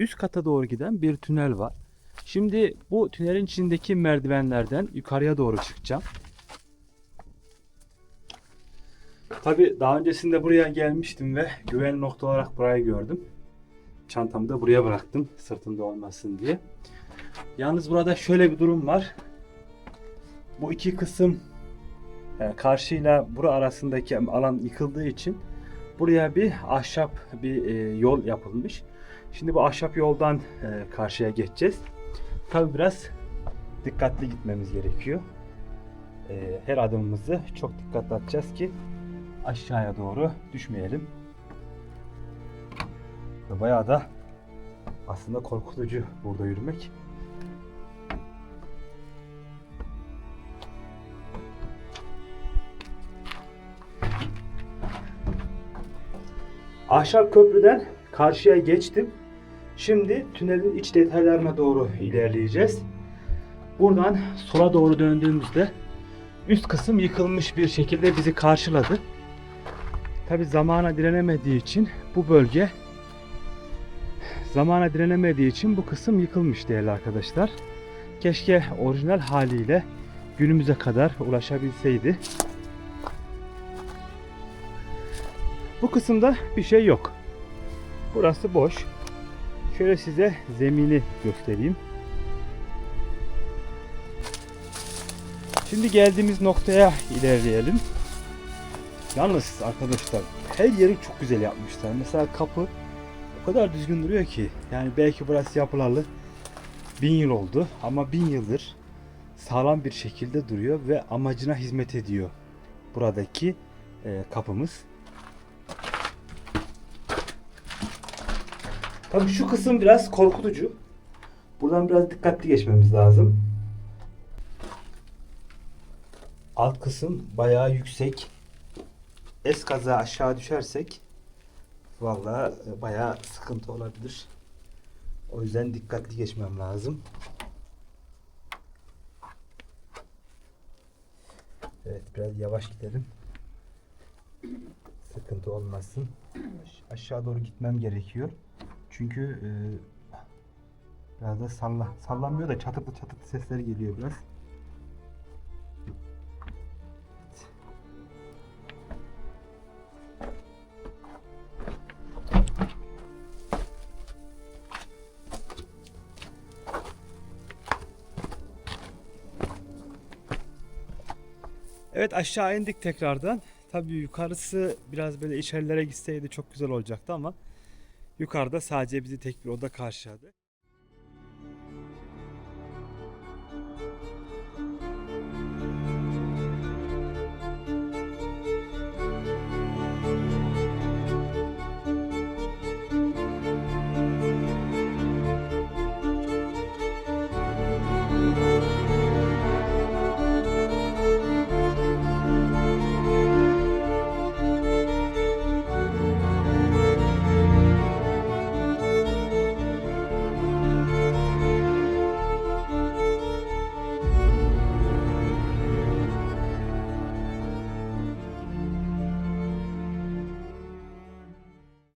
üst kata doğru giden bir tünel var. Şimdi bu tünelin içindeki merdivenlerden yukarıya doğru çıkacağım. Tabi daha öncesinde buraya gelmiştim ve güvenli nokta olarak burayı gördüm. Çantamı da buraya bıraktım sırtımda olmasın diye. Yalnız burada şöyle bir durum var. Bu iki kısım e, karşıyla bura arasındaki alan yıkıldığı için buraya bir ahşap bir e, yol yapılmış. Şimdi bu ahşap yoldan e, karşıya geçeceğiz. Tabi biraz dikkatli gitmemiz gerekiyor. E, her adımımızı çok dikkatli atacağız ki aşağıya doğru düşmeyelim. Bayağı da aslında korkutucu burada yürümek. Ahşap köprüden karşıya geçtim. Şimdi tünelin iç detaylarına doğru ilerleyeceğiz. Buradan sola doğru döndüğümüzde üst kısım yıkılmış bir şekilde bizi karşıladı. Tabi zamana direnemediği için bu bölge zamana direnemediği için bu kısım yıkılmış değerli arkadaşlar. Keşke orijinal haliyle günümüze kadar ulaşabilseydi. Bu kısımda bir şey yok. Burası boş. Şöyle size zemini göstereyim. Şimdi geldiğimiz noktaya ilerleyelim. Yalnız arkadaşlar her yeri çok güzel yapmışlar. Mesela kapı o kadar düzgün duruyor ki. Yani belki burası yapılalı bin yıl oldu ama bin yıldır sağlam bir şekilde duruyor ve amacına hizmet ediyor. Buradaki e, kapımız. Tabii şu kısım biraz korkutucu. Buradan biraz dikkatli geçmemiz lazım. Alt kısım bayağı yüksek. Es kaza aşağı düşersek vallahi e, bayağı sıkıntı olabilir. O yüzden dikkatli geçmem lazım. Evet biraz yavaş gidelim. Sıkıntı olmasın. Aş- Aşağı doğru gitmem gerekiyor. Çünkü e, biraz da salla, sallanmıyor da çatıklı çatıklı sesler geliyor biraz. Evet aşağı indik tekrardan. Tabii yukarısı biraz böyle içerilere gitseydi çok güzel olacaktı ama yukarıda sadece bizi tek bir oda karşıladı.